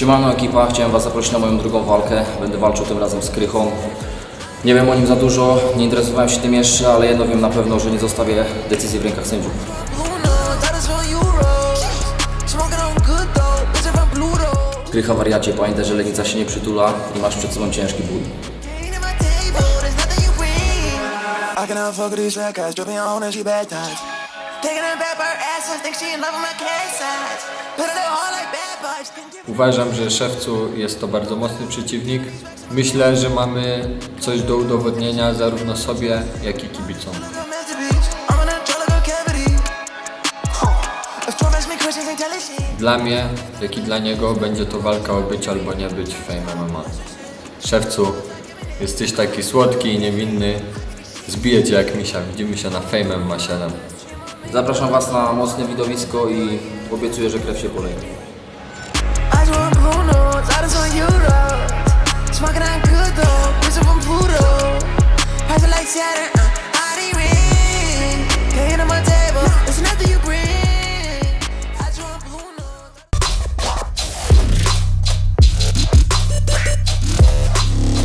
Siemano ekipa, chciałem Was zaprosić na moją drugą walkę. Będę walczył tym razem z Krychą. Nie wiem o nim za dużo, nie interesowałem się tym jeszcze, ale jedno wiem na pewno, że nie zostawię decyzji w rękach sędziów. Krycha wariacie, pamiętaj, że lewica się nie przytula i masz przed sobą ciężki bój. I cannot fuck with these fat guys, dripping on and she bad times. Uważam, że Szewcu jest to bardzo mocny przeciwnik. Myślę, że mamy coś do udowodnienia zarówno sobie, jak i kibicom. Dla mnie, jak i dla niego będzie to walka o być albo nie być w Fame MMA. Szewcu, jesteś taki słodki i niewinny. Zbiję cię jak misia. Widzimy się na Fame MMA 7. Zapraszam Was na mocne widowisko i obiecuję, że krew się poleje. Smoking on good though.